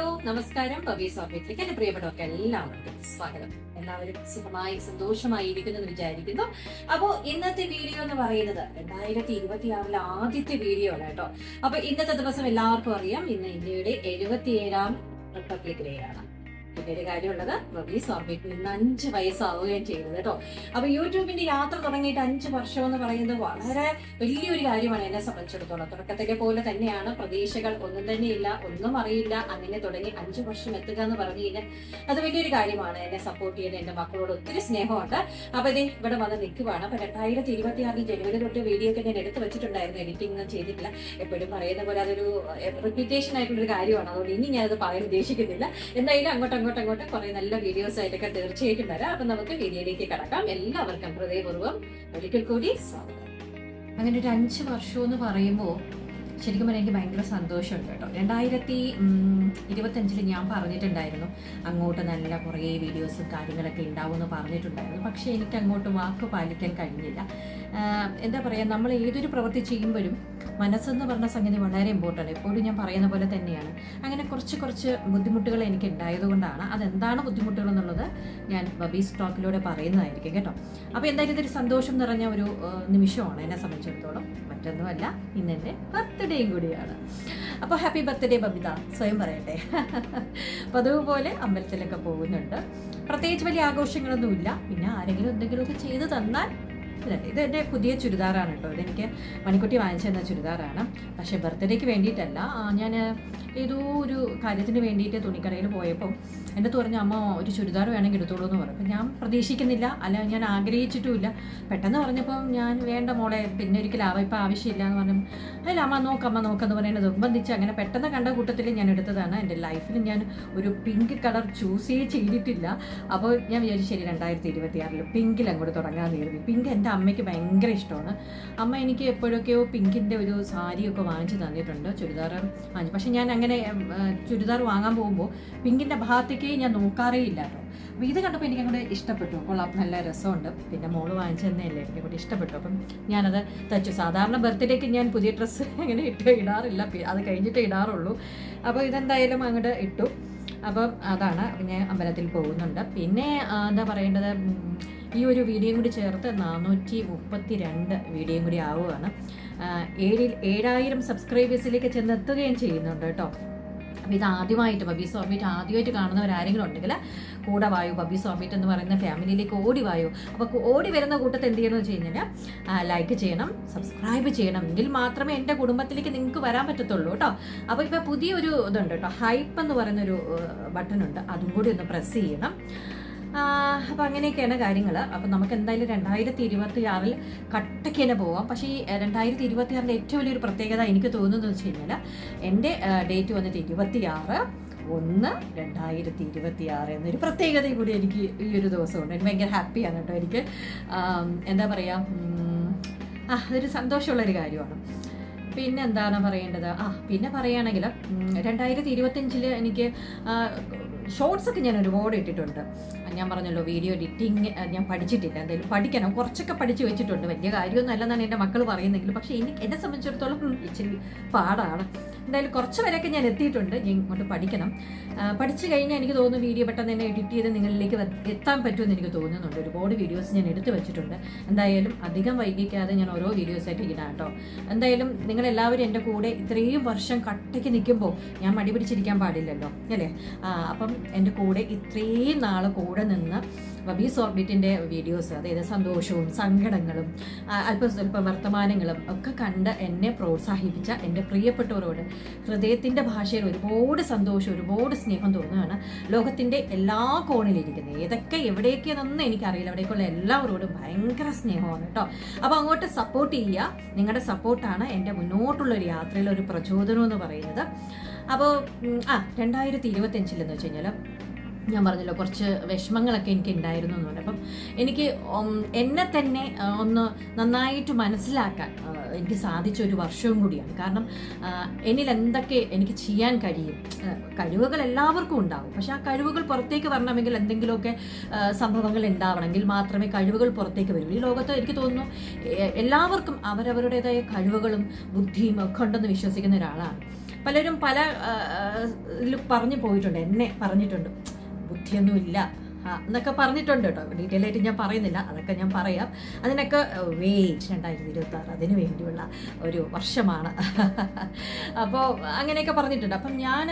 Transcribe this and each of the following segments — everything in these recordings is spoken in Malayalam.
ഹലോ നമസ്കാരം. പവീസ് ഓർബിറ്റിലേക്ക് എന്റെ പ്രിയപ്പെട്ടവർക്ക് എല്ലാവർക്കും സ്വാഗതം. എല്ലാവരും സുഖമായി സന്തോഷമായി ഇരിക്കുന്നു എന്ന് വിചാരിക്കുന്നു. അപ്പോ ഇന്നത്തെ വീഡിയോ എന്ന് പറയുന്നത് രണ്ടായിരത്തി ഇരുപത്തി ആറിലെ ആദ്യത്തെ വീഡിയോ ആണ് കേട്ടോ. അപ്പൊ ഇന്നത്തെ ദിവസം എല്ലാവർക്കും അറിയാം ഇന്ന് ഇന്ത്യയുടെ എഴുപത്തിയേഴാം റിപ്പബ്ലിക് ഡേ ആണ് പിന്നെ ഒരു കാര്യമുള്ളത് റബീസ് ഓർബിറ്റിൽ ഇന്ന് അഞ്ച് വയസ്സാവുകയും ചെയ്യുന്നത് കേട്ടോ. അപ്പൊ യൂട്യൂബിന്റെ യാത്ര തുടങ്ങിയിട്ട് അഞ്ച് വർഷം എന്ന് പറയുന്നത് വളരെ വലിയൊരു കാര്യമാണ് എന്നെ സംബന്ധിച്ചിടത്തോളം. തുടക്കത്തിലെ പോലെ തന്നെയാണ് പ്രതീക്ഷകൾ ഒന്നും തന്നെയില്ല ഒന്നും അറിയില്ല അങ്ങനെ തുടങ്ങി അഞ്ച് വർഷം എത്തുക എന്ന് പറഞ്ഞു കഴിഞ്ഞാൽ അത് വലിയൊരു കാര്യമാണ് എന്നെ സപ്പോർട്ട് ചെയ്ത് എന്റെ മക്കളോട് ഒത്തിരി സ്നേഹമുണ്ട്. അപ്പൊ ഇതേ ഇവിടെ വന്ന് നിൽക്കുവാണ്. അപ്പൊ രണ്ടായിരത്തി ഇരുപത്തി ആറിൽ ജനുവരി തൊട്ട് വീഡിയോ ഒക്കെ ഞാൻ എടുത്തു വെച്ചിട്ടുണ്ടായിരുന്നു എഡിറ്റിംഗ് ഒന്നും ചെയ്തിട്ടില്ല. എപ്പോഴും പറയുന്ന പോലെ അതൊരു റിപ്പീറ്റേഷൻ ആയിട്ടുള്ളൊരു കാര്യമാണ്. അതുകൊണ്ട് ഇനി ഞാനത് പറയാൻ ഉദ്ദേശിക്കുന്നില്ല. എന്തായാലും അങ്ങോട്ട് അങ്ങോട്ട് അങ്ങോട്ട് കുറെ നല്ല വീഡിയോസ് ആയിട്ടൊക്കെ തീർച്ചയായിട്ടും വരാം. അപ്പൊ നമുക്ക് വീഡിയോയിലേക്ക് കടക്കാം. എല്ലാവർക്കും ഹൃദയപൂർവം ഒരിക്കൽ കൂടി സ്വാഗതം. അങ്ങനെ ഒരു അഞ്ച് വർഷം എന്ന് പറയുമ്പോൾ ശരിക്കും പറഞ്ഞാൽ എനിക്ക് ഭയങ്കര സന്തോഷമുണ്ട് കേട്ടോ. രണ്ടായിരത്തി ഇരുപത്തഞ്ചിൽ ഞാൻ പറഞ്ഞിട്ടുണ്ടായിരുന്നു. അങ്ങോട്ട് നല്ല കുറേ വീഡിയോസും കാര്യങ്ങളൊക്കെ ഉണ്ടാവും എന്ന് പറഞ്ഞിട്ടുണ്ടായിരുന്നു. പക്ഷേ എനിക്ക് അങ്ങോട്ട് വാക്ക് പാലിക്കാൻ കഴിഞ്ഞില്ല. എന്താ പറയുക നമ്മൾ ഏതൊരു പ്രവൃത്തി ചെയ്യുമ്പോഴും മനസ്സെന്ന് പറഞ്ഞ സംഗതി വളരെ ഇമ്പോർട്ടന്റ് എപ്പോഴും ഞാൻ പറയുന്ന പോലെ തന്നെയാണ്. അങ്ങനെ കുറച്ച് കുറച്ച് ബുദ്ധിമുട്ടുകൾ എനിക്ക് ഉണ്ടായതുകൊണ്ടാണ് അതെന്താണ് ബുദ്ധിമുട്ടുകൾ എന്നുള്ളത് ഞാൻ ബബി സ്റ്റോക്കിലൂടെ പറയുന്നതായിരിക്കും കേട്ടോ. അപ്പോൾ എന്തായാലും ഇതൊരു സന്തോഷം നിറഞ്ഞ ഒരു നിമിഷമാണ് എന്നെ സംബന്ധിച്ചിടത്തോളം. മറ്റൊന്നുമല്ല ഇന്നെന്റെ ബർത്ത്ഡേയും കൂടിയാണ്. അപ്പോൾ ഹാപ്പി ബർത്ത്ഡേ ബബിത. സ്വയം പറയട്ടെ. അപ്പോൾ അതുപോലെ അമ്പലത്തിലൊക്കെ പോകുന്നുണ്ട്. പ്രത്യേകിച്ച് വലിയ ആഘോഷങ്ങളൊന്നുമില്ല. പിന്നെ ആരെങ്കിലും എന്തെങ്കിലുമൊക്കെ ചെയ്തു തന്നാൽ ഇത് എന്റെ പുതിയ ചുരിദാറാണ് കേട്ടോ. ഇതെനിക്ക് മണിക്കുട്ടി വാങ്ങിച്ചു തന്ന ചുരിദാറാണ്. പക്ഷേ ബർത്ത്ഡേക്ക് വേണ്ടിയിട്ടല്ല ഞാൻ ഏതോ ഒരു കാര്യത്തിന് വേണ്ടിയിട്ട് തുണിക്കടയിൽ പോയപ്പോൾ എന്റെ അടുത്ത് പറഞ്ഞു അമ്മ ഒരു ചുരിദാർ വേണമെങ്കിൽ എടുത്തോളൂ എന്ന് പറഞ്ഞു. ഞാൻ പ്രതീക്ഷിക്കുന്നില്ല അല്ല ഞാൻ ആഗ്രഹിച്ചിട്ടുമില്ല. പെട്ടെന്ന് പറഞ്ഞപ്പോൾ ഞാൻ വേണ്ട മോളെ പിന്നെ ഒരിക്കലും ആവ ഇപ്പം ആവശ്യമില്ല എന്ന് പറഞ്ഞു. അല്ല അമ്മ നോക്കമ്മ നോക്കെന്ന് പറയുന്നത് നിർബന്ധിച്ച് അങ്ങനെ പെട്ടെന്ന് കണ്ട കൂട്ടത്തിൽ ഞാൻ എടുത്തതാണ്. എന്റെ ലൈഫിൽ ഞാൻ ഒരു പിങ്ക് കളർ ചൂസ് ചെയ്തിട്ടില്ല. അപ്പോൾ ഞാൻ വിചാരിച്ചു ശരി രണ്ടായിരത്തി ഇരുപത്തി ആറിൽ പിങ്കിൽ അങ്ങോട്ട് തുടങ്ങാമെന്ന് കരുതി. പിങ്ക് എന്റെ അമ്മയ്ക്ക് ഭയങ്കര ഇഷ്ടമാണ്. അമ്മ എനിക്ക് എപ്പോഴൊക്കെയോ പിങ്കിന്റെ ഒരു സാരിയൊക്കെ വാങ്ങിച്ചു തന്നിട്ടുണ്ട് ചുരിദാർ വാങ്ങിച്ചു. പക്ഷേ ഞാൻ അങ്ങനെ ചുരിദാർ വാങ്ങാൻ പോകുമ്പോൾ പിങ്കിന്റെ ഭാഗത്തേക്ക് ഞാൻ നോക്കാറേ ഇല്ല കേട്ടോ. അപ്പോൾ ഇത് കണ്ടപ്പോൾ എനിക്ക് അങ്ങോട്ട് ഇഷ്ടപ്പെട്ടു. കൊള്ളാം നല്ല രസമുണ്ട്. പിന്നെ മോൾ വാങ്ങിച്ചു തന്നെയല്ലേ എനിക്ക് കൂടി ഇഷ്ടപ്പെട്ടു. അപ്പം ഞാനത് തച്ചു സാധാരണ ബർത്ത്ഡേക്ക് ഞാൻ പുതിയ ഡ്രസ്സ് അങ്ങനെ ഇട്ട് ഇടാറില്ല. അത് കഴിഞ്ഞിട്ട് ഇടാറുള്ളൂ. അപ്പോൾ ഇതെന്തായാലും അങ്ങോട്ട് ഇട്ടു. അപ്പം അതാണ് ഞാൻ അമ്പലത്തിൽ പോകുന്നുണ്ട്. പിന്നെ എന്താ പറയേണ്ടത്? ഈ ഒരു വീഡിയോയും കൂടി ചേർത്ത് നാനൂറ്റി മുപ്പത്തി രണ്ട് വീഡിയോയും കൂടി ആവുകയാണ്. ഏഴിൽ ഏഴായിരം സബ്സ്ക്രൈബേഴ്സിലേക്ക് ചെന്നെത്തുകയും ചെയ്യുന്നുണ്ട് കേട്ടോ. അപ്പോൾ ഇത് ആദ്യമായിട്ട് ബബി സ്വാമിയിട്ട് ആദ്യമായിട്ട് കാണുന്നവരാരെങ്കിലും ഉണ്ടെങ്കിൽ കൂടെ വായു ബബി ഓർബിറ്റ് എന്ന് പറയുന്ന ഫാമിലിയിലേക്ക് ഓടി വായു. അപ്പോൾ ഓടി വരുന്ന കൂട്ടത്തിൽ എന്ത് ചെയ്യണമെന്ന് വെച്ച് കഴിഞ്ഞാൽ ലൈക്ക് ചെയ്യണം സബ്സ്ക്രൈബ് ചെയ്യണം. എങ്കിൽ മാത്രമേ എന്റെ കുടുംബത്തിലേക്ക് നിങ്ങൾക്ക് വരാൻ പറ്റത്തുള്ളൂ കേട്ടോ. അപ്പോൾ ഇപ്പോൾ പുതിയൊരു ഇതുണ്ട് കേട്ടോ. ഹൈപ്പ് എന്ന് പറയുന്നൊരു ബട്ടൺ ഉണ്ട്. അതും കൂടി ഒന്ന് പ്രസ് ചെയ്യണം. അപ്പോൾ അങ്ങനെയൊക്കെയാണ് കാര്യങ്ങൾ അപ്പോൾ നമുക്ക് എന്തായാലും രണ്ടായിരത്തി ഇരുപത്തി ആറിൽ കട്ടയ്ക്ക് തന്നെ പോവാം. പക്ഷേ ഈ രണ്ടായിരത്തി ഇരുപത്തി ആറിന്റെ ഏറ്റവും വലിയൊരു പ്രത്യേകത എനിക്ക് തോന്നുന്നു വെച്ച് കഴിഞ്ഞാൽ എന്റെ ഡേറ്റ് വന്നിട്ട് ഇരുപത്തി ആറ് ഒന്ന് രണ്ടായിരത്തി ഇരുപത്തി ആറ് എന്നൊരു പ്രത്യേകത കൂടി എനിക്ക് ഈ ഒരു ദിവസമുണ്ട്. എനിക്ക് ഭയങ്കര ഹാപ്പിയാണ് കേട്ടോ. എനിക്ക് എന്താ പറയുക ആ അതൊരു സന്തോഷമുള്ളൊരു കാര്യമാണ്. പിന്നെ എന്താണ് പറയേണ്ടത്? ആ പിന്നെ പറയുകയാണെങ്കിൽ രണ്ടായിരത്തി ഇരുപത്തഞ്ചിൽ എനിക്ക് ഷോർട്സ് ഒക്കെ ഞാൻ ഒരുപാട് ഇട്ടിട്ടുണ്ട്. ഞാൻ പറഞ്ഞല്ലോ വീഡിയോ എഡിറ്റിംഗ് ഞാൻ പഠിച്ചിട്ടില്ല. എന്തായാലും പഠിക്കണം. കുറച്ചൊക്കെ പഠിച്ചു വെച്ചിട്ടുണ്ട്. വലിയ കാര്യമൊന്നും അല്ലെന്നാണ് എന്റെ മക്കൾ പറയുന്നെങ്കിലും പക്ഷേ എനിക്ക് എന്നെ സംബന്ധിച്ചിടത്തോളം ഇച്ചിരി പാടാണ്. എന്തായാലും കുറച്ച് വരെയൊക്കെ ഞാൻ എത്തിയിട്ടുണ്ട്. ഞാൻ ഇങ്ങോട്ട് പഠിക്കണം. പഠിച്ചു കഴിഞ്ഞാൽ എനിക്ക് തോന്നുന്നു വീഡിയോ പെട്ടെന്ന് തന്നെ എഡിറ്റ് ചെയ്ത് നിങ്ങളിലേക്ക് എത്താൻ പറ്റുമെന്ന് എനിക്ക് തോന്നുന്നുണ്ട്. ഒരുപാട് വീഡിയോസ് ഞാൻ എടുത്തു വെച്ചിട്ടുണ്ട്. എന്തായാലും അധികം വൈകിക്കാതെ ഞാൻ ഓരോ വീഡിയോസ് ആയിട്ട് ഇടാം കേട്ടോ. എന്തായാലും നിങ്ങളെല്ലാവരും എന്റെ കൂടെ ഇത്രയും വർഷം കട്ടയ്ക്ക് നിൽക്കുമ്പോൾ ഞാൻ മടി പിടിച്ചിരിക്കാൻ പാടില്ലല്ലോ അല്ലേ? അപ്പം എന്റെ കൂടെ ഇത്രയും നാൾ കൂടെ നിന്ന് ബബീസ് ഓർബിറ്റിന്റെ വീഡിയോസ് അതായത് സന്തോഷവും സങ്കടങ്ങളും അല്പം സ്വല്പം വർത്തമാനങ്ങളും ഒക്കെ കണ്ട് എന്നെ പ്രോത്സാഹിപ്പിച്ച എന്റെ പ്രിയപ്പെട്ടവരോട് ഹൃദയത്തിന്റെ ഭാഷയിൽ ഒരുപാട് സന്തോഷം ഒരുപാട് സ്നേഹം തോന്നുകയാണ് ലോകത്തിന്റെ എല്ലാ കോണിലിരിക്കുന്നത്. ഏതൊക്കെ എവിടെയൊക്കെയാണെന്നൊന്നും എനിക്കറിയില്ല. അവിടേക്കുള്ള എല്ലാവരോടും ഭയങ്കര സ്നേഹമാണ് കേട്ടോ. അപ്പോൾ അങ്ങോട്ട് സപ്പോർട്ട് ചെയ്യുക. നിങ്ങളുടെ സപ്പോർട്ടാണ് എന്റെ മുന്നോട്ടുള്ള ഒരു യാത്രയിലെ ഒരു പ്രചോദനം എന്ന് പറയുന്നത്. അപ്പോൾ ആ രണ്ടായിരത്തി ഇരുപത്തഞ്ചിലെന്ന് വെച്ച് കഴിഞ്ഞാൽ ഞാൻ പറഞ്ഞല്ലോ കുറച്ച് വിഷമങ്ങളൊക്കെ എനിക്ക് ഉണ്ടായിരുന്നു എന്ന് പറഞ്ഞു അപ്പം എനിക്ക് എന്നെ തന്നെ ഒന്ന് നന്നായിട്ട് മനസ്സിലാക്കാൻ എനിക്ക് സാധിച്ച ഒരു വർഷവും കൂടിയാണ്. കാരണം എന്നിൽ എന്തൊക്കെ എനിക്ക് ചെയ്യാൻ കഴിയും കഴിവുകൾ എല്ലാവർക്കും ഉണ്ടാവും. പക്ഷെ ആ കഴിവുകൾ പുറത്തേക്ക് വരണമെങ്കിൽ എന്തെങ്കിലുമൊക്കെ സംഭവങ്ങൾ ഉണ്ടാവണമെങ്കിൽ മാത്രമേ കഴിവുകൾ പുറത്തേക്ക് വരൂ. ഈ ലോകത്ത് എനിക്ക് തോന്നുന്നു എല്ലാവർക്കും അവരവരുടേതായ കഴിവുകളും ബുദ്ധിയും ഒക്കെ ഉണ്ടെന്ന് വിശ്വസിക്കുന്ന ഒരാളാണ്. പലരും പല ഇതിൽ പറഞ്ഞു പോയിട്ടുണ്ട് എന്നെ പറഞ്ഞിട്ടുണ്ട്. ബുദ്ധിയൊന്നും ഇല്ല ആ, എന്നൊക്കെ പറഞ്ഞിട്ടുണ്ട് കേട്ടോ. ഡീറ്റെയിൽ ആയിട്ട് ഞാൻ പറയുന്നില്ല. അതൊക്കെ ഞാൻ പറയാം. അതിനൊക്കെ വെയിറ്റ് രണ്ടായിരത്തി ഇരുപത്തി ആറ് അതിന് വേണ്ടിയുള്ള ഒരു വർഷമാണ്. അപ്പോൾ അങ്ങനെയൊക്കെ പറഞ്ഞിട്ടുണ്ട്. അപ്പം ഞാൻ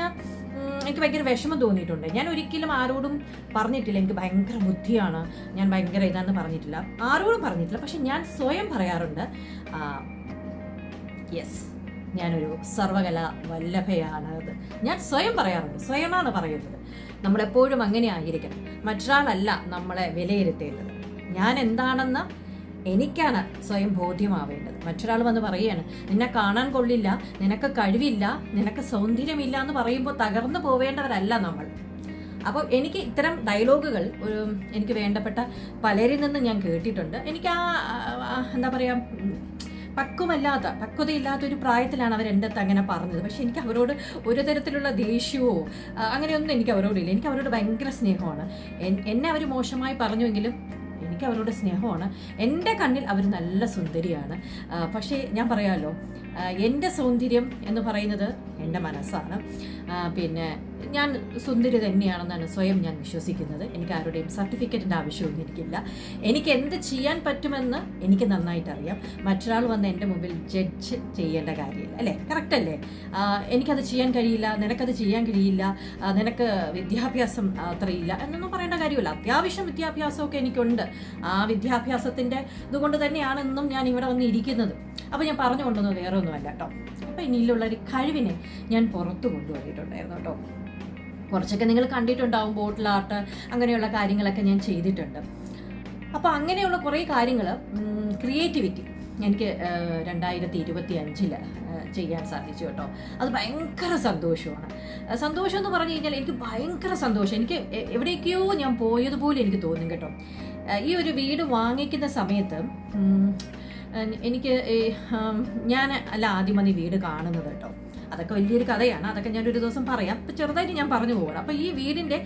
എനിക്ക് ഭയങ്കര വിഷമം തോന്നിയിട്ടുണ്ട്. ഞാൻ ഒരിക്കലും ആരോടും പറഞ്ഞിട്ടില്ല. എനിക്ക് ഭയങ്കര ബുദ്ധിയാണ്. ഞാൻ ഭയങ്കര ഇതാന്ന് പറഞ്ഞിട്ടില്ല. ആരോടും പറഞ്ഞിട്ടില്ല. പക്ഷെ ഞാൻ സ്വയം പറയാറുണ്ട് യെസ് ഞാനൊരു സർവകല വല്ലഭയാണ്. ഞാൻ സ്വയം പറയാറുണ്ട്. സ്വയമാണ് പറയുന്നത്. നമ്മളെപ്പോഴും അങ്ങനെ ആയിരിക്കണം മറ്റൊരാളല്ല നമ്മളെ വിലയിരുത്തേണ്ടത്. ഞാൻ എന്താണെന്ന് എനിക്കാണ് സ്വയം ബോധ്യമാവേണ്ടത്. മറ്റൊരാൾ വന്ന് പറയുകയാണ് നിന്നെ കാണാൻ കൊള്ളില്ല നിനക്ക് കഴിവില്ല നിനക്ക് സൗന്ദര്യമില്ല എന്ന് പറയുമ്പോൾ തകർന്നു പോവേണ്ടവരല്ല നമ്മൾ. അപ്പോൾ എനിക്ക് ഇത്തരം ഡയലോഗുകൾ ഒരു എനിക്ക് വേണ്ടപ്പെട്ട പലരിൽ നിന്ന് ഞാൻ കേട്ടിട്ടുണ്ട്. എനിക്ക് ആ എന്താ പറയുക പക്വമല്ലാത്ത പക്വതയില്ലാത്ത ഒരു പ്രായത്തിലാണ് അവർ എന്റെ അടുത്ത് അങ്ങനെ പറഞ്ഞത്. പക്ഷെ എനിക്ക് അവരോട് ഒരു തരത്തിലുള്ള ദേഷ്യമോ അങ്ങനെയൊന്നും എനിക്ക് അവരോടില്ല എനിക്ക് അവരോട് ഭയങ്കര സ്നേഹമാണ്. എന്നെ അവർ മോശമായി പറഞ്ഞുവെങ്കിലും എനിക്ക് അവരോട് സ്നേഹമാണ്. എന്റെ കണ്ണിൽ അവർ നല്ല സുന്ദരിയാണ്. പക്ഷേ ഞാൻ പറയാമല്ലോ എന്റെ സൗന്ദര്യം എന്ന് പറയുന്നത് എന്റെ മനസ്സാണ്. പിന്നെ ഞാൻ സുന്ദരി തന്നെയാണെന്നാണ് സ്വയം ഞാൻ വിശ്വസിക്കുന്നത്. എനിക്ക് ആരുടെയും സർട്ടിഫിക്കറ്റിന്റെ ആവശ്യമൊന്നും എനിക്കില്ല. എനിക്ക് എന്ത് ചെയ്യാൻ പറ്റുമെന്ന് എനിക്ക് നന്നായിട്ട് അറിയാം മറ്റൊരാൾ വന്ന് എന്റെ മുമ്പിൽ ജഡ്ജ് ചെയ്യേണ്ട കാര്യമില്ല അല്ലേ? കറക്റ്റ് അല്ലേ? ആ, എനിക്കത് ചെയ്യാൻ കഴിയില്ല നിനക്കത് ചെയ്യാൻ കഴിയില്ല നിനക്ക് വിദ്യാഭ്യാസം അത്രയില്ല എന്നൊന്നും പറയേണ്ട കാര്യമില്ല. അത്യാവശ്യം വിദ്യാഭ്യാസമൊക്കെ എനിക്കുണ്ട്. ആ വിദ്യാഭ്യാസത്തിന്റെ ഇതുകൊണ്ട് തന്നെയാണ് ഇന്നും ഞാൻ ഇവിടെ വന്ന് ഇരിക്കുന്നത്. അപ്പോൾ ഞാൻ പറഞ്ഞു കൊണ്ടുവന്നത് വേറെ ഒന്നുമല്ല കേട്ടോ അപ്പോൾ ഇനിയിലുള്ള ഒരു കഴിവിനെ ഞാൻ പുറത്ത് കൊണ്ടുപോയിട്ടുണ്ടായിരുന്നു കേട്ടോ കുറച്ചൊക്കെ നിങ്ങൾ കണ്ടിട്ടുണ്ടാവും ബോട്ടിൽ ആർട്ട് അങ്ങനെയുള്ള കാര്യങ്ങളൊക്കെ ഞാൻ ചെയ്തിട്ടുണ്ട്. അപ്പോൾ അങ്ങനെയുള്ള കുറേ കാര്യങ്ങൾ ക്രിയേറ്റിവിറ്റി എനിക്ക് രണ്ടായിരത്തി ഇരുപത്തി അഞ്ചിൽ ചെയ്യാൻ സാധിച്ചു കേട്ടോ അത് ഭയങ്കര സന്തോഷമാണ്. സന്തോഷം എന്ന് പറഞ്ഞു കഴിഞ്ഞാൽ എനിക്ക് ഭയങ്കര സന്തോഷം. എനിക്ക് എവിടേക്കോ ഞാൻ പോയതുപോലെ എനിക്ക് തോന്നും കേട്ടോ. ഈ ഒരു വീട് വാങ്ങിക്കുന്ന സമയത്ത് എനിക്ക് ഞാൻ അല്ല ആദ്യം വന്ന് വീട് കാണുന്നത് കേട്ടോ. അതൊക്കെ വലിയൊരു കഥയാണ്. അതൊക്കെ ഞാൻ ഒരു ദിവസം പറയാം. അപ്പം ചെറുതായിട്ട് ഞാൻ പറഞ്ഞു പോകണം അപ്പോൾ ഈ വീടിന്റെ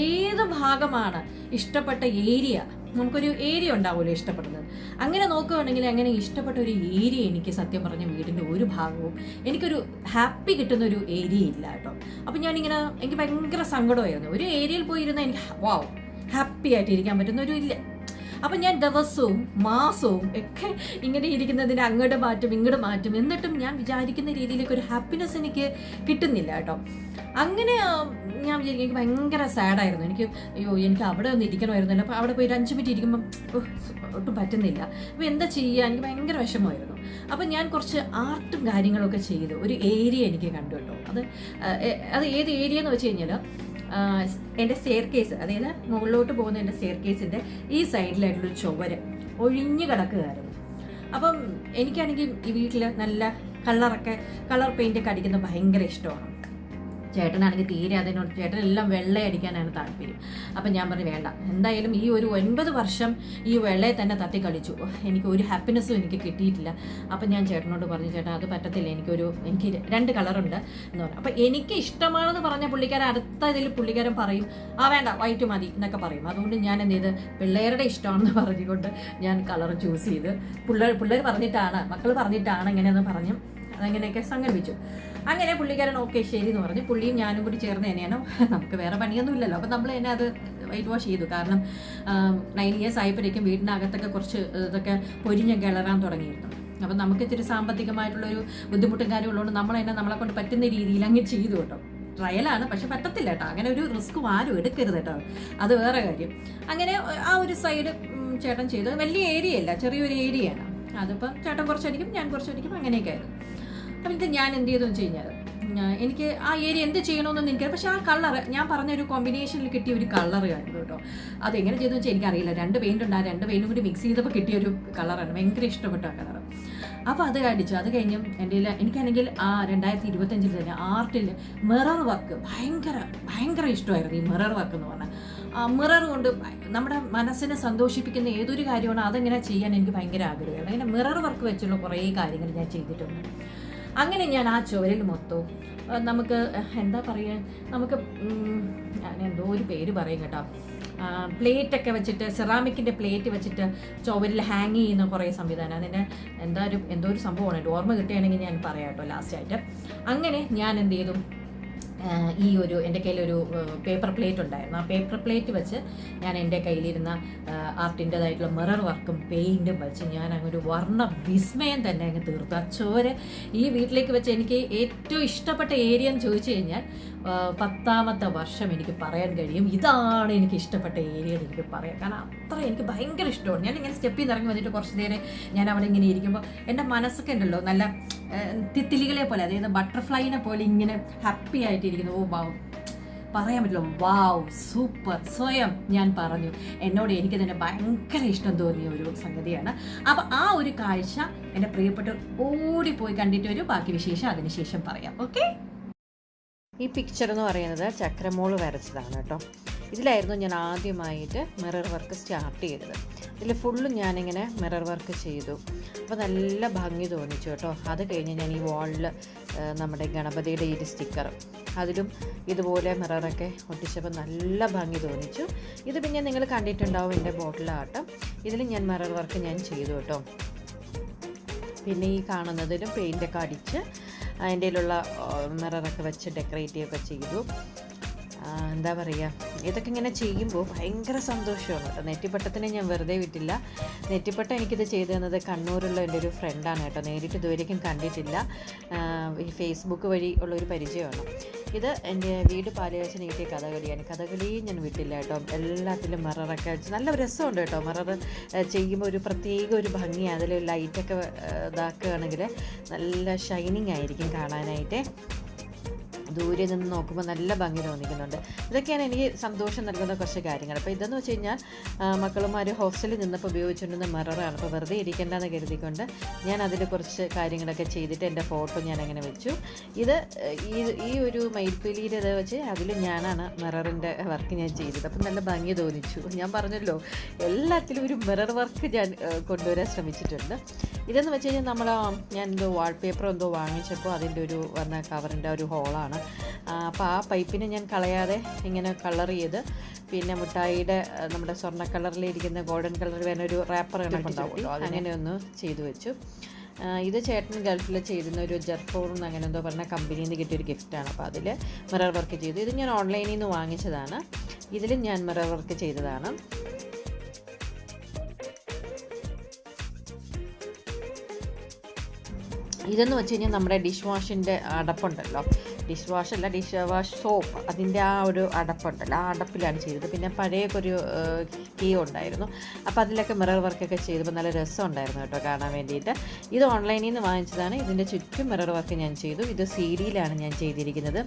ഏത് ഭാഗമാണ് ഇഷ്ടപ്പെട്ട ഏരിയ? നമുക്കൊരു ഏരിയ ഉണ്ടാവുമല്ലോ ഇഷ്ടപ്പെടുന്നത്. അങ്ങനെ നോക്കുകയാണെങ്കിൽ അങ്ങനെ ഇഷ്ടപ്പെട്ട ഒരു ഏരിയ എനിക്ക് സത്യം പറഞ്ഞ വീടിന്റെ ഒരു ഭാഗവും എനിക്കൊരു ഹാപ്പി കിട്ടുന്ന ഒരു ഏരിയ ഇല്ല കേട്ടോ. അപ്പം ഞാനിങ്ങനെ എനിക്ക് ഭയങ്കര സങ്കടമായിരുന്നു. ഒരു ഏരിയയിൽ പോയിരുന്നാൽ എനിക്ക് വാവ് ഹാപ്പി ആയിട്ട് ഇരിക്കാൻ പറ്റുന്ന ഒരു ഇല്ല. അപ്പം ഞാൻ ദിവസവും മാസവും ഒക്കെ ഇങ്ങനെ ഇരിക്കുന്നതിന് അങ്ങോട്ട് മാറ്റും ഇങ്ങോട്ട് മാറ്റും. എന്നിട്ടും ഞാൻ വിചാരിക്കുന്ന രീതിയിലേക്ക് ഒരു ഹാപ്പിനെസ് എനിക്ക് കിട്ടുന്നില്ല കേട്ടോ. അങ്ങനെ ഞാൻ വിചാരിക്കും എനിക്ക് ഭയങ്കര സാഡായിരുന്നു എനിക്ക് അയ്യോ എനിക്ക് അവിടെ ഒന്ന് ഇരിക്കണമായിരുന്നല്ലോ. അപ്പോൾ അവിടെ പോയി ഒരു അഞ്ച് മിനിറ്റ് ഇരിക്കുമ്പം ഒട്ടും പറ്റുന്നില്ല. അപ്പോൾ എന്താ ചെയ്യുക എനിക്ക് ഭയങ്കര വിഷമമായിരുന്നു. അപ്പോൾ ഞാൻ കുറച്ച് ആർട്ടും കാര്യങ്ങളൊക്കെ ചെയ്തു. ഒരു ഏരിയ എനിക്ക് കണ്ടു കേട്ടോ. അത് അത് ഏത് ഏരിയ എന്ന് വെച്ച് കഴിഞ്ഞാൽ എന്റെ സ്റ്റെയർ കേസ് അതായത് മുകളിലോട്ട് പോകുന്ന എന്റെ സ്റ്റെയർ കേസിന്റെ ഈ സൈഡിലായിട്ടുള്ള ചുവര് ഒഴിഞ്ഞു കിടക്കുകയായിരുന്നു. അപ്പം എനിക്കാണെങ്കിൽ ഈ വീട്ടിൽ നല്ല കളറൊക്കെ കളർ പെയിന്റ് ഒക്കെ അടിക്കുന്നത് ഭയങ്കര ഇഷ്ടമാണ്. ചേട്ടനാണെങ്കിൽ തീരെ അതിനോട് ചേട്ടനെല്ലാം വെള്ളയടിക്കാനാണ് താല്പര്യം. അപ്പം ഞാൻ പറഞ്ഞു വേണ്ട. എന്തായാലും ഈ ഒരു ഒൻപത് വർഷം ഈ വെള്ളയെ തന്നെ തട്ടി കളിച്ചു. എനിക്ക് ഒരു ഹാപ്പിനെസ്സും എനിക്ക് കിട്ടിയിട്ടില്ല. അപ്പം ഞാൻ ചേട്ടനോട് പറഞ്ഞു ചേട്ടാ അത് പറ്റത്തില്ല. എനിക്കൊരു എനിക്ക് രണ്ട് കളറുണ്ട്. എന്ന് പറഞ്ഞു. അപ്പം എനിക്ക് ഇഷ്ടമാണെന്ന് പറഞ്ഞ പുള്ളിക്കാരൻ അടുത്ത ഇതിൽ പുള്ളിക്കാരൻ പറയും ആ വേണ്ട വൈറ്റ് മതി എന്നൊക്കെ പറയും. അതുകൊണ്ട് ഞാൻ എന്ത് ചെയ്ത് പിള്ളേരുടെ ഇഷ്ടമാണെന്ന് പറഞ്ഞുകൊണ്ട് ഞാൻ കളർ ചൂസ് ചെയ്ത് പിള്ളേർ പിള്ളേർ പറഞ്ഞിട്ടാണ് മക്കൾ പറഞ്ഞിട്ടാണ് ഇങ്ങനെയെന്ന് പറഞ്ഞു അതങ്ങനെയൊക്കെ സംഘടിപ്പിച്ചു. അങ്ങനെ പുള്ളിക്കാരൻ ഓക്കെ ശരി എന്ന് പറഞ്ഞു. പുള്ളിയും ഞാനും കൂടി ചേർന്ന് തന്നെയാണ്. നമുക്ക് വേറെ പണിയൊന്നും ഇല്ലല്ലോ അപ്പം നമ്മൾ തന്നെ അത് വൈറ്റ് വാഷ് ചെയ്തു. കാരണം നയൻ ഇയേഴ്സ് ആയപ്പോഴേക്കും വീടിനകത്തൊക്കെ കുറച്ച് ഇതൊക്കെ പൊരിഞ്ഞൊക്കെ ഇളറാൻ തുടങ്ങിയിരുന്നു. അപ്പം നമുക്ക് ഇത്തിരി സാമ്പത്തികമായിട്ടുള്ളൊരു ബുദ്ധിമുട്ടും കാര്യം ഉള്ളതുകൊണ്ട് നമ്മൾ തന്നെ നമ്മളെ കൊണ്ട് പറ്റുന്ന രീതിയിൽ അങ്ങ് ചെയ്തു കേട്ടോ. ട്രയലാണ് പക്ഷെ പറ്റത്തില്ല കേട്ടോ. അങ്ങനെ ഒരു റിസ്ക് ആരും എടുക്കരുത് കേട്ടോ. അത് വേറെ കാര്യം. അങ്ങനെ ആ ഒരു സൈഡ് ചേട്ടൻ ചെയ്തു. വലിയ ഏരിയ അല്ല. ചെറിയൊരു ഏരിയയാണ് അതിപ്പം ചേട്ടൻ കുറച്ചടിക്കും ഞാൻ കുറച്ചടിക്കും അങ്ങനെയൊക്കെ ആയിരുന്നു. അപ്പം ഞാൻ എന്ത് ചെയ്തു വെച്ച് കഴിഞ്ഞാൽ എനിക്ക് ആ ഏരിയ എന്ത് ചെയ്യണമെന്നൊന്നും എനിക്കറിയാം പക്ഷേ ആ കളർ ഞാൻ പറഞ്ഞ ഒരു കോമ്പിനേഷനിൽ കിട്ടിയ ഒരു കളർ ആയിരുന്നു കേട്ടോ. അത് എങ്ങനെ ചെയ്തെന്ന് വെച്ചാൽ എനിക്കറിയില്ല. രണ്ട് പെയിന്റ് ഉണ്ട്. ആ രണ്ട് പെയിന്റും കൂടി മിക്സ് ചെയ്തപ്പോൾ കിട്ടിയ ഒരു കളറാണ് ഭയങ്കര ഇഷ്ടപ്പെട്ട കളർ അപ്പോൾ അത് കാണിച്ചു അത് കഴിഞ്ഞും എന്റെ എനിക്കാണെങ്കിൽ ആ രണ്ടായിരത്തി ഇരുപത്തഞ്ചിൽ തന്നെ ആർട്ടിൽ മിറർ വർക്ക് ഭയങ്കര ഭയങ്കര ഇഷ്ടമായിരുന്നു ഈ മിറർ വർക്ക് എന്ന് പറഞ്ഞാൽ മിറർ കൊണ്ട് നമ്മുടെ മനസ്സിനെ സന്തോഷിപ്പിക്കുന്ന ഏതൊരു കാര്യമാണോ അതെങ്ങനെ ചെയ്യാൻ എനിക്ക് ഭയങ്കര ആഗ്രഹമാണ്. അങ്ങനെ മിറർ വർക്ക് വെച്ചുള്ള കുറേ കാര്യങ്ങൾ ഞാൻ ചെയ്തിട്ടുണ്ട്. അങ്ങനെ ഞാൻ ആ ചുവരിൽ മൊത്തവും നമുക്ക് എന്താ പറയുക നമുക്ക് എന്തോ ഒരു പേര് പറയും കേട്ടോ. പ്ലേറ്റൊക്കെ വെച്ചിട്ട് സെറാമിക്കിന്റെ പ്ലേറ്റ് വെച്ചിട്ട് ചുവരിൽ ഹാങ് ചെയ്യുന്ന കുറേ സംവിധാനം. അതിന് എന്താ ഒരു എന്തോ ഒരു സംഭവമാണ്. ഓർമ്മ കിട്ടുകയാണെങ്കിൽ ഞാൻ പറയാം കേട്ടോ ലാസ്റ്റായിട്ട് അങ്ങനെ ഞാൻ എന്ത് ചെയ്തു? ഈ ഒരു എന്റെ കയ്യിലൊരു പേപ്പർ പ്ലേറ്റ് ഉണ്ടായിരുന്നു. ആ പേപ്പർ പ്ലേറ്റ് വെച്ച് ഞാൻ എന്റെ കയ്യിലിരുന്ന ആർട്ടിന്റെതായിട്ടുള്ള മിറർ വർക്കും പെയിന്റും വെച്ച് ഞാൻ അങ്ങൊരു വർണ വിസ്മയം തന്നെ അങ്ങ് തീർത്തു. ആ ചോര് ഈ വീട്ടിലേക്ക് വെച്ച് എനിക്ക് ഏറ്റവും ഇഷ്ടപ്പെട്ട ഏരിയ എന്ന് ചോദിച്ചു കഴിഞ്ഞാൽ പത്താമത്തെ വർഷം എനിക്ക് പറയാൻ കഴിയും. ഇതാണ് എനിക്ക് ഇഷ്ടപ്പെട്ട ഏരിയ എന്ന് എനിക്ക് പറയാം. കാരണം അത്ര എനിക്ക് ഭയങ്കര ഇഷ്ടമാണ്. ഞാൻ ഇങ്ങനെ സ്റ്റെപ്പിൽ നിന്ന് ഇറങ്ങി വന്നിട്ട് കുറച്ച് നേരം ഞാൻ അവിടെ ഇങ്ങനെ ഇരിക്കുമ്പോൾ എന്റെ മനസ്സൊക്കെ ഉണ്ടല്ലോ നല്ല തിത്തിലികളെ പോലെ അതായത് ബട്ടർഫ്ലൈനെ പോലെ ഇങ്ങനെ ഹാപ്പി ആയിട്ടിരിക്കുന്നു. ഓ വാവ് പറയാൻ പറ്റില്ല. വാവ് സൂപ്പർ സ്വയം ഞാൻ പറഞ്ഞു. എന്നോട് എനിക്ക് തന്നെ ഭയങ്കര ഇഷ്ടം തോന്നിയ ഒരു സംഗതിയാണ്. അപ്പം ആ ഒരു കാഴ്ച എന്റെ പ്രിയപ്പെട്ടവർ ഓടിപ്പോയി കണ്ടിട്ട് വരും. ബാക്കി വിശേഷം അതിനുശേഷം പറയാം. ഓക്കെ ഈ പിക്ചർ എന്ന് പറയുന്നത് ചക്രമോൾ വരച്ചതാണ് കേട്ടോ. ഇതിലായിരുന്നു ഞാൻ ആദ്യമായിട്ട് മിറർ വർക്ക് സ്റ്റാർട്ട് ചെയ്തത്. ഇതിൽ ഫുള്ളും ഞാനിങ്ങനെ മിറർ വർക്ക് ചെയ്തു. അപ്പോൾ നല്ല ഭംഗി തോന്നിച്ചു കേട്ടോ. അത് കഴിഞ്ഞ് ഞാൻ ഈ വാളിൽ നമ്മുടെ ഗണപതിയുടെ ഈ സ്റ്റിക്കർ അതിലും ഇതുപോലെ മിററൊക്കെ ഒട്ടിച്ചപ്പോൾ നല്ല ഭംഗി തോന്നിച്ചു. ഇത് പിന്നെ നിങ്ങൾ കണ്ടിട്ടുണ്ടാവും എന്റെ ബോട്ടിലാട്ടം. ഇതിൽ ഞാൻ മിറർ വർക്ക് ഞാൻ ചെയ്തു കേട്ടോ. പിന്നെ ഈ കാണുന്നതിലും പെയിന്റൊക്കെ അടിച്ച് അതിന്റെ മിററൊക്കെ വെച്ച് ഡെക്കറേറ്റ് ഒക്കെ ചെയ്തു. എന്താ പറയുക ഇതൊക്കെ ഇങ്ങനെ ചെയ്യുമ്പോൾ ഭയങ്കര സന്തോഷമാണ്. കേട്ടോ നെറ്റിപ്പട്ടത്തിനെ ഞാൻ വെറുതെ വിട്ടില്ല. നെറ്റിപ്പട്ടം എനിക്കിത് ചെയ്തു തന്നത് കണ്ണൂരുള്ള എന്റെ ഒരു ഫ്രണ്ടാണ് കേട്ടോ. നേരിട്ട് ഇതുവരേക്കും കണ്ടിട്ടില്ല. ഈ ഫേസ്ബുക്ക് വഴി ഉള്ള ഒരു പരിചയമാണ്. ഇത് എന്റെ വീട് പാലയാച്ചന് നീട്ടിയ കഥകളിയാണ്. കഥകളിയും ഞാൻ വിട്ടില്ല കേട്ടോ. എല്ലാത്തിലും മററൊക്കെ വെച്ച് നല്ല രസമുണ്ട് കേട്ടോ. മറർ ചെയ്യുമ്പോൾ ഒരു പ്രത്യേക ഒരു ഭംഗിയാണ് അതിൽ ലൈറ്റൊക്കെ ഇതാക്കുകയാണെങ്കിൽ നല്ല ഷൈനിങ് ആയിരിക്കും കാണാനായിട്ട്. ദൂരെ നിന്ന് നോക്കുമ്പോൾ നല്ല ഭംഗി തോന്നിക്കുന്നുണ്ട്. ഇതൊക്കെയാണ് എനിക്ക് സന്തോഷം നൽകുന്ന കുറച്ച് കാര്യങ്ങൾ. അപ്പോൾ ഇതെന്ന് വെച്ച് കഴിഞ്ഞാൽ മക്കളുമാർ ഹോസ്റ്റലിൽ നിന്നപ്പോൾ ഉപയോഗിച്ചുകൊണ്ടിരുന്ന മിററാണ് അപ്പോൾ വെറുതെ ഇരിക്കേണ്ടെന്ന് കരുതിക്കൊണ്ട് ഞാൻ അതിൽ കുറച്ച് കാര്യങ്ങളൊക്കെ ചെയ്തിട്ട് എന്റെ ഫോട്ടോ ഞാൻ അങ്ങനെ വെച്ചു. ഇത് ഈ ഒരു മയിൽപ്പീലിയുടെ ഇത് വെച്ച് അതിൽ ഞാനാണ് മിററിന്റെ വർക്ക് ഞാൻ ചെയ്തത്. അപ്പം നല്ല ഭംഗി തോന്നിച്ചു. ഞാൻ പറഞ്ഞല്ലോ എല്ലാത്തിലും ഒരു മിറർ വർക്ക് ഞാൻ കൊണ്ടുവരാൻ ശ്രമിച്ചിട്ടുണ്ട്. ഇതെന്ന് വെച്ച് കഴിഞ്ഞാൽ നമ്മൾ ഞാൻ എന്തോ വാൾപേപ്പർ എന്തോ വാങ്ങിച്ചപ്പോൾ അതിന്റെ ഒരു വന്ന കവറിന്റെ ഒരു ഹോളാണ് അപ്പോൾ ആ പൈപ്പിനെ ഞാൻ കളയാതെ ഇങ്ങനെ കളർ ചെയ്ത് പിന്നെ മിഠായിയുടെ നമ്മുടെ സ്വർണ കളറിലിരിക്കുന്ന ഗോൾഡൻ കളർ വേണ ഒരു റാപ്പർ കണക്കുണ്ടാവുമല്ലോ അങ്ങനെ ഒന്ന് ചെയ്തു വെച്ചു. ഇത് ചേട്ടൻ ഗൾഫിൽ ചെയ്തിരുന്ന ഒരു എന്ന് അങ്ങനെ എന്തോ പറഞ്ഞ കമ്പനിയിൽ നിന്ന് കിട്ടിയൊരു ഗിഫ്റ്റാണ് അപ്പോൾ അതിൽ മിറർ വർക്ക് ചെയ്തു. ഇത് ഞാൻ ഓൺലൈനിൽ നിന്ന് വാങ്ങിച്ചതാണ്. ഇതിലും ഞാൻ മിറർ വർക്ക് ചെയ്തതാണ്. ഇതെന്ന് വെച്ച് കഴിഞ്ഞാൽ നമ്മുടെ ഡിഷ് വാഷിന്റെ അടപ്പുണ്ടല്ലോ. ഡിഷ് വാഷ് അല്ല ഡിഷ് വാഷ് സോപ്പ് അതിന്റെ ആ ഒരു അടപ്പുണ്ടല്ലോ ആ അടപ്പിലാണ് ചെയ്തത്. പിന്നെ പഴയൊക്കെ ഒരു കീ ഉണ്ടായിരുന്നു. അപ്പോൾ അതിലൊക്കെ മിറർ വർക്കൊക്കെ ചെയ്തപ്പോൾ നല്ല രസം ഉണ്ടായിരുന്നു കേട്ടോ കാണാൻ വേണ്ടിയിട്ട്. ഇത് ഓൺലൈനിൽ നിന്ന് വാങ്ങിച്ചതാണ്. ഇതിന്റെ ചുറ്റും മിറർ വർക്ക് ഞാൻ ചെയ്തു. ഇത് സി ഡിയിലാണ് ഞാൻ ചെയ്തിരിക്കുന്നത്.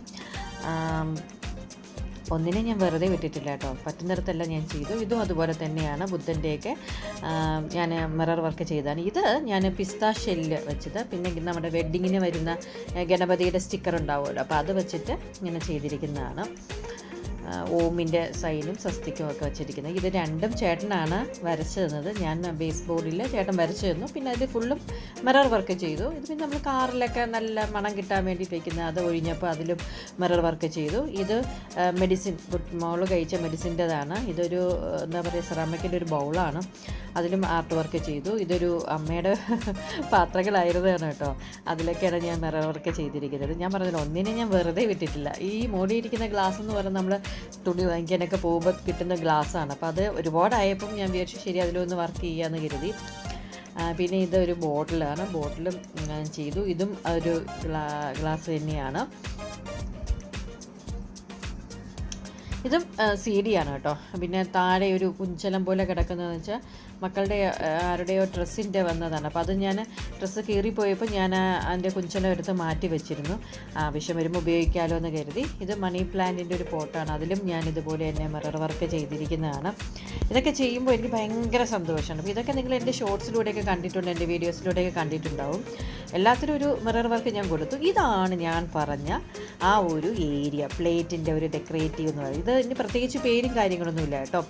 ഒന്നിനെ ഞാൻ വെറുതെ വിട്ടിട്ടില്ല കേട്ടോ. പറ്റുന്നിടത്തെല്ലാം ഞാൻ ചെയ്തു. ഇതും അതുപോലെ തന്നെയാണ് ബുദ്ധന്റെയൊക്കെ ഞാൻ മിറർ വർക്ക് ചെയ്തതാണ് ഇത് ഞാൻ പിസ്ത ഷെല്ല് വെച്ചത്. പിന്നെ നമ്മുടെ വെഡ്ഡിങ്ങിന് വരുന്ന ഗണപതിയുടെ സ്റ്റിക്കർ ഉണ്ടാവുമല്ലോ. അപ്പോൾ അത് വെച്ചിട്ട് ഇങ്ങനെ ചെയ്തിരിക്കുന്നതാണ്. ഓമിന്റെ സൈനും സസ്തിക്കും ഒക്കെ വെച്ചിരിക്കുന്നത്. ഇത് രണ്ടും ചേട്ടനാണ് വരച്ചു തന്നത് ഞാൻ ബേസ് ബോർഡിൽ ചേട്ടൻ വരച്ചു തന്നു പിന്നെ അതിൽ ഫുള്ളും മിറർ വർക്ക് ചെയ്തു. ഇത് പിന്നെ നമ്മൾ കാറിലൊക്കെ നല്ല മണം കിട്ടാൻ വേണ്ടി വയ്ക്കുന്ന അത് ഒഴിഞ്ഞപ്പോൾ അതിലും മിറർ വർക്ക് ചെയ്തു. ഇത് മെഡിസിൻ മോൾ കഴിച്ച മെഡിസിന്റെതാണ് ഇതൊരു എന്താ പറയുക സെറാമിക്കിന്റെ ഒരു ബൗളാണ്. അതിലും ആർട്ട് വർക്ക് ചെയ്തു. ഇതൊരു അമ്മയുടെ പാത്രങ്ങളായിരുന്നതാണ് കേട്ടോ. അതിലൊക്കെയാണ് ഞാൻ മിറർ വർക്ക് ചെയ്തിരിക്കുന്നത്. ഞാൻ പറഞ്ഞത് ഒന്നിനെ ഞാൻ വെറുതെ വിട്ടിട്ടില്ല. ഈ മൂടിയിരിക്കുന്ന ഗ്ലാസ് എന്ന് പറഞ്ഞാൽ നമ്മൾ തുണി വാങ്ങിക്കാനൊക്കെ പോകുമ്പോൾ കിട്ടുന്ന ഗ്ലാസ്സാണ്. അപ്പോൾ അത് ഒരുപാടായപ്പം ഞാൻ വിചാരിച്ചു ശരി അതിലൊന്ന് വർക്ക് ചെയ്യാമെന്ന് കരുതി. പിന്നെ ഇതൊരു ബോട്ടിലാണ്. ബോട്ടിലും ഞാൻ ചെയ്തു. ഇതും ഒരു ഗ്ലാ ഗ്ലാസ് തന്നെയാണ്. ഇതും സി ഡി ആണ് കേട്ടോ. പിന്നെ താഴെ ഒരു കുഞ്ചലം പോലെ കിടക്കുന്നതെന്ന് വെച്ചാൽ മക്കളുടെ ആരുടെയോ ഡ്രസ്സിന്റെ വന്നതാണ്. അപ്പോൾ അത് ഞാൻ ഡ്രസ്സ് കീറിപ്പോയപ്പോൾ ഞാൻ അതിന്റെ കുഞ്ചലം എടുത്ത് മാറ്റി വെച്ചിരുന്നു. ആവശ്യം വരുമ്പോൾ ഉപയോഗിക്കാമല്ലോ എന്ന് കരുതി. ഇത് മണി പ്ലാന്റിന്റെ ഒരു പോട്ടാണ്. അതിലും ഞാൻ ഇതുപോലെ തന്നെ മിറർ വർക്ക് ചെയ്തിരിക്കുന്നതാണ്. ഇതൊക്കെ ചെയ്യുമ്പോൾ എനിക്ക് ഭയങ്കര സന്തോഷമാണ്. അപ്പോൾ ഇതൊക്കെ നിങ്ങൾ എന്റെ ഷോർട്സിലൂടെയൊക്കെ കണ്ടിട്ടുണ്ട് എന്റെ വീഡിയോസിലൂടെയൊക്കെ കണ്ടിട്ടുണ്ടാവും. എല്ലാത്തിനും ഒരു മിറർ വർക്ക് ഞാൻ കൊടുത്തു. ഇതാണ് ഞാൻ പറഞ്ഞ ആ ഒരു ഏരിയ പ്ലേറ്റിന്റെ ഒരു ഡെക്കറേറ്റീവ് എന്ന് പറയുന്നത്. ഇത് ഇനി പ്രത്യേകിച്ച് പേരും കാര്യങ്ങളൊന്നുമില്ല കേട്ടോ.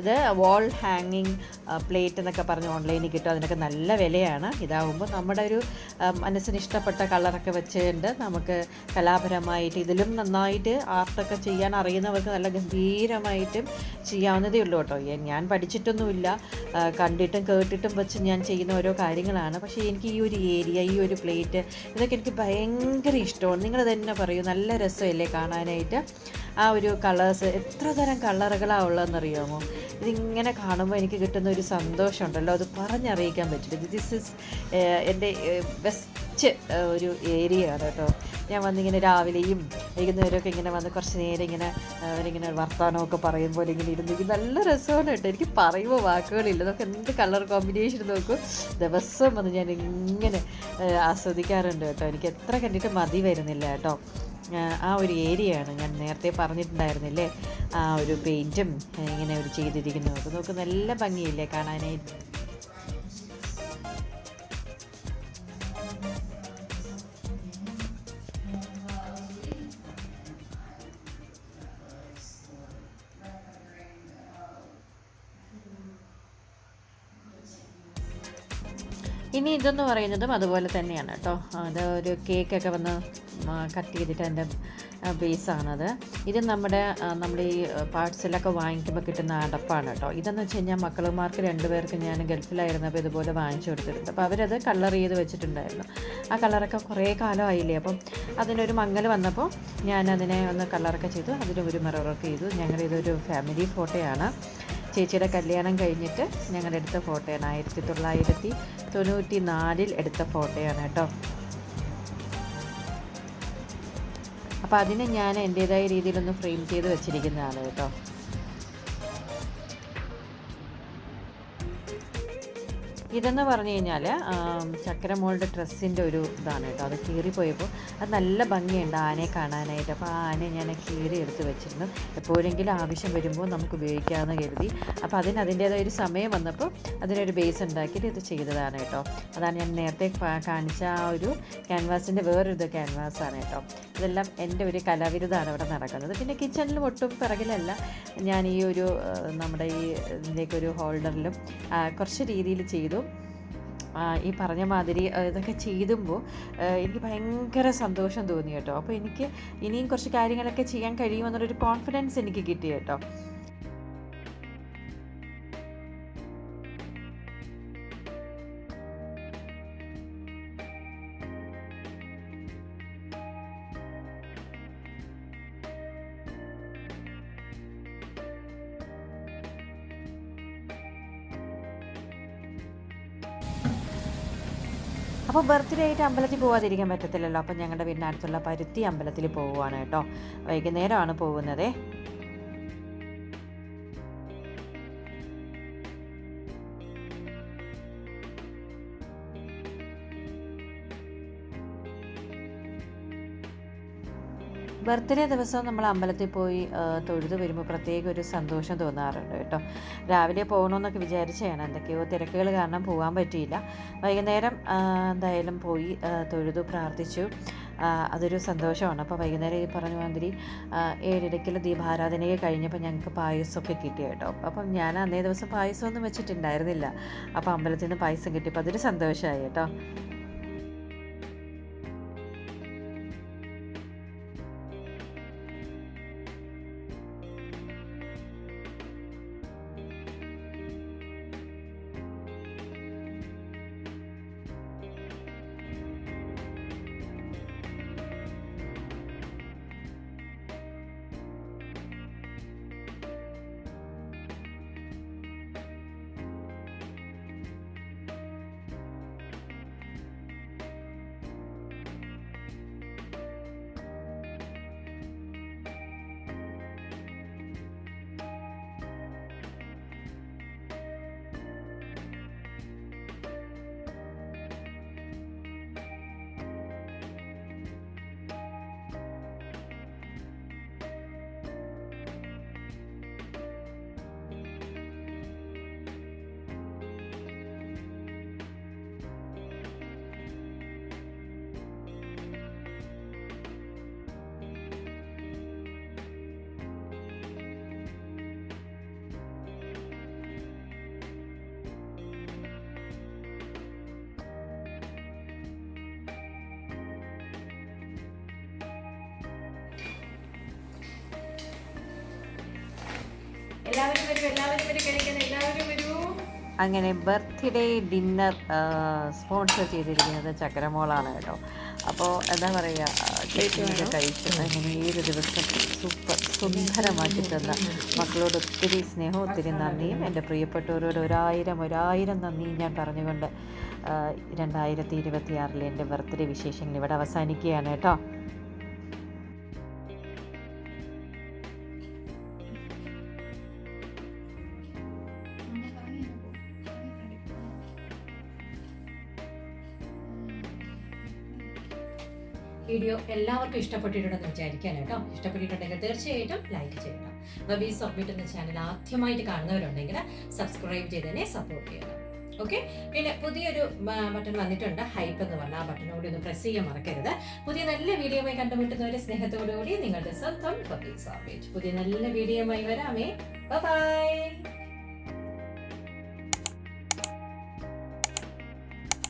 ഇത് വാൾ ഹാങ്ങിങ് പ്ലേറ്റ് പ്ലേറ്റ് എന്നൊക്കെ പറഞ്ഞ് ഓൺലൈനിൽ കിട്ടും. അതിനൊക്കെ നല്ല വിലയാണ്. ഇതാവുമ്പോൾ നമ്മുടെ ഒരു മനസ്സിന് ഇഷ്ടപ്പെട്ട കളറൊക്കെ വെച്ചുകൊണ്ട് നമുക്ക് കലാപരമായിട്ട് ഇതിലും നന്നായിട്ട് ആർട്ടൊക്കെ ചെയ്യാൻ അറിയുന്നവർക്ക് നല്ല ഗംഭീരമായിട്ടും ചെയ്യാവുന്നതേ ഉള്ളൂ കേട്ടോ. ഞാൻ പഠിച്ചിട്ടൊന്നുമില്ല. കണ്ടിട്ടും കേട്ടിട്ടും വെച്ച് ഞാൻ ചെയ്യുന്ന ഓരോ കാര്യങ്ങളാണ്. പക്ഷേ എനിക്ക് ഈ ഒരു ഏരിയ ഈ ഒരു പ്ലേറ്റ് ഇതൊക്കെ എനിക്ക് ഭയങ്കര ഇഷ്ടമാണ്. നിങ്ങൾ തന്നെ പറയൂ. നല്ല രസമല്ലേ കാണാനായിട്ട്? ആ ഒരു കളേഴ്സ് എത്ര തരം കളറുകളാണ് ഉള്ളതെന്നറിയാമോ? ഇതിങ്ങനെ കാണുമ്പോൾ എനിക്ക് കിട്ടുന്ന ഒരു സന്തോഷമുണ്ടല്ലോ. അത് പറഞ്ഞറിയിക്കാൻ പറ്റില്ല. ദിസ് ഇസ് എന്റെ ബെസ്റ്റ് ഒരു ഏരിയ ആണ് കേട്ടോ. ഞാൻ വന്നിങ്ങനെ രാവിലെയും വൈകുന്നേരമൊക്കെ ഇങ്ങനെ വന്ന് കുറച്ച് നേരം ഇങ്ങനെ അവരിങ്ങനെ വർത്തമാനമൊക്കെ പോലെ ഇങ്ങനെ ഇരുന്ന് എനിക്ക് നല്ല രസമാണ് കേട്ടോ. എനിക്ക് പറയുമ്പോൾ വാക്കുകളില്ല. നമുക്ക് എന്ത് കളർ കോമ്പിനേഷൻ നോക്കും. ദിവസം വന്ന് ഞാൻ ഇങ്ങനെ ആസ്വദിക്കാറുണ്ട് കേട്ടോ. എനിക്ക് എത്ര കണ്ടിട്ട് മതി വരുന്നില്ല കേട്ടോ. ആ, ഒരു ഏരിയയാണ് ഞാൻ നേരത്തെ പറഞ്ഞിട്ടുണ്ടായിരുന്നില്ലേ? ആ ഒരു പെയിന്റും ഇങ്ങനെ ഒരു നോക്ക് നോക്ക് നല്ല ഭംഗിയില്ലേ കാണാനായിട്ട് ഇനി ഇതെന്ന് പറയുന്നതും അതുപോലെ തന്നെയാണ് കേട്ടോ. അത് ഒരു കേക്കൊക്കെ വന്ന് കട്ട് ചെയ്തിട്ട് അതിന്റെ ബേസാണത് ഇത് നമ്മുടെ നമ്മൾ ഈ പാർട്സിലൊക്കെ വാങ്ങിക്കുമ്പോൾ കിട്ടുന്ന അടപ്പാണ് കേട്ടോ. ഇതെന്ന് വെച്ച് കഴിഞ്ഞാൽ മക്കളുമാർക്ക് രണ്ടുപേർക്ക് ഞാൻ ഗൾഫിലായിരുന്നപ്പോൾ ഇതുപോലെ വാങ്ങിച്ചു കൊടുത്തിട്ടുണ്ട്. അപ്പോൾ അവരത് കളർ ചെയ്ത് വെച്ചിട്ടുണ്ടായിരുന്നു. ആ കളറൊക്കെ കുറേ കാലമായില്ലേ? അപ്പം അതിനൊരു മങ്ങൽ വന്നപ്പോൾ ഞാൻ അതിനെ ഒന്ന് കളറൊക്കെ ചെയ്തു. അതിന് ഒരു മിററൊക്കെ ചെയ്തു. ഇതൊരു ഫാമിലി ഫോട്ടോയാണ് ചേച്ചിയുടെ കല്യാണം കഴിഞ്ഞിട്ട് ഞങ്ങളെടുത്ത ഫോട്ടോയാണ് ആയിരത്തി തൊള്ളായിരത്തി തൊണ്ണൂറ്റി നാലിൽ എടുത്ത ഫോട്ടോയാണ് കേട്ടോ. അപ്പോൾ അതിനെ ഞാൻ എന്റേതായ രീതിയിലൊന്ന് ഫ്രെയിം ചെയ്ത് വെച്ചിരിക്കുന്നതാണ് കേട്ടോ. ഇതെന്ന് പറഞ്ഞു കഴിഞ്ഞാൽ ചക്കരമോളുടെ ഡ്രസ്സിന്റെ ഒരു ഇതാണ് കേട്ടോ. അത് കീറിപ്പോയപ്പോൾ അത് നല്ല ഭംഗിയുണ്ട് ആനയെ കാണാനായിട്ട്. അപ്പോൾ ആ ആനയെ ഞാൻ കീറി എടുത്ത് വെച്ചിരുന്നു. എപ്പോഴെങ്കിലും ആവശ്യം വരുമ്പോൾ നമുക്ക് ഉപയോഗിക്കാമെന്ന് കരുതി. അപ്പോൾ അതിന് അതിന്റേതായ ഒരു സമയം വന്നപ്പോൾ അതിനൊരു ബേസ് ഉണ്ടാക്കിയിട്ട് ഇത് ചെയ്തതാണ് കേട്ടോ. അതാണ് ഞാൻ നേരത്തെ കാണിച്ച ആ ഒരു ക്യാൻവാസിന്റെ വേറൊരു ക്യാൻവാസാണ് കേട്ടോ. ഇതെല്ലാം എന്റെ ഒരു കലാവിരുദ്ധമാണ് ഇവിടെ നടക്കുന്നത്. പിന്നെ കിച്ചണിലും ഒട്ടും പിറകിലല്ല. ഞാൻ ഈ ഒരു നമ്മുടെ ഈ ഇതിലേക്കൊരു ഹോൾഡറിലും കുറച്ച് രീതിയിൽ ചെയ്തു. ഈ പറഞ്ഞ മാതിരി ഇതൊക്കെ ചെയ്തുമ്പോൾ എനിക്ക് ഭയങ്കര സന്തോഷം തോന്നി കേട്ടോ. അപ്പോൾ എനിക്ക് ഇനിയും കുറച്ച് കാര്യങ്ങളൊക്കെ ചെയ്യാൻ കഴിയുമെന്നുള്ളൊരു കോൺഫിഡൻസ് എനിക്ക് കിട്ടി കേട്ടോ. അപ്പോൾ ബർത്ത്ഡേ ആയിട്ട് അമ്പലത്തിൽ പോകാതിരിക്കാൻ പറ്റത്തില്ലല്ലോ. അപ്പം ഞങ്ങളുടെ വീടിനടുത്തുള്ള പരുത്തി അമ്പലത്തിൽ പോവുകയാണ് കേട്ടോ. വൈകുന്നേരമാണ് പോകുന്നത്. ബർത്ത്ഡേ ദിവസം നമ്മൾ അമ്പലത്തിൽ പോയി തൊഴുത് വരുമ്പോൾ പ്രത്യേക ഒരു സന്തോഷം തോന്നാറുണ്ട് കേട്ടോ. രാവിലെ പോകണമെന്നൊക്കെ വിചാരിച്ചാണ് എന്തൊക്കെയോ തിരക്കുകൾ കാരണം പോകാൻ പറ്റിയില്ല. വൈകുന്നേരം എന്തായാലും പോയി തൊഴുതു പ്രാർത്ഥിച്ചു. അതൊരു സന്തോഷമാണ്. അപ്പോൾ വൈകുന്നേരം ഈ പറഞ്ഞ മാതിരി ആ, ദീപാരാധനയൊക്കെ ദീപാരാധനയെ കഴിഞ്ഞപ്പോൾ ഞങ്ങൾക്ക് പായസമൊക്കെ കിട്ടി കേട്ടോ. അപ്പം ഞാൻ അന്നേ ദിവസം പായസമൊന്നും വെച്ചിട്ടുണ്ടായിരുന്നില്ല. അപ്പോൾ അമ്പലത്തിൽ നിന്ന് പായസം കിട്ടിയപ്പോൾ അതൊരു സന്തോഷമായി കേട്ടോ. അങ്ങനെ ബർത്ത്ഡേ ഡിന്നർ സ്പോൺസർ ചെയ്തിരിക്കുന്നത് ചക്കരമോളാണ് കേട്ടോ. അപ്പോൾ എന്താ പറയുക ചേച്ചിയുടെ കഴിച്ചു. അങ്ങനെ ഏത് ദിവസം സൂപ്പർ സുന്ദരമാക്കി തന്ന മക്കളോട് ഒത്തിരി സ്നേഹവും ഒത്തിരി നന്ദിയും. എന്റെ പ്രിയപ്പെട്ടവരോട് ഒരായിരം ഒരായിരം നന്ദിയും ഞാൻ പറഞ്ഞുകൊണ്ട് രണ്ടായിരത്തി ഇരുപത്തിയാറിലെ എന്റെ ബർത്ത്ഡേ വിശേഷങ്ങൾ ഇവിടെ അവസാനിക്കുകയാണ് കേട്ടോ. വീഡിയോ എല്ലാവർക്കും ഇഷ്ടപ്പെട്ടിട്ടുണ്ടെന്ന് വിചാരിക്കാൻ കേട്ടോ. ഇഷ്ടപ്പെട്ടിട്ടുണ്ടെങ്കിൽ തീർച്ചയായിട്ടും ലൈക്ക് ചെയ്യണം ബബി സബ്മിറ്റ് എന്ന ചാനൽ ആദ്യമായിട്ട് കാണുന്നവരുണ്ടെങ്കിൽ സബ്സ്ക്രൈബ് ചെയ്ത് തന്നെ സപ്പോർട്ട് ചെയ്യണം ഓക്കെ പിന്നെ പുതിയൊരു ബട്ടൺ വന്നിട്ടുണ്ട്. ഹൈപ്പ് എന്ന് പറഞ്ഞ ആ ബട്ടണോട് ഒന്ന് പ്രസ് ചെയ്യാൻ മറക്കരുത്. പുതിയ നല്ല വീഡിയോയുമായി കണ്ടുമുട്ടുന്നവരെ സ്നേഹത്തോടുകൂടി നിങ്ങളുടെ സ്വന്തം പുതിയ നല്ല വീഡിയോയുമായി വരാമേ. ബൈ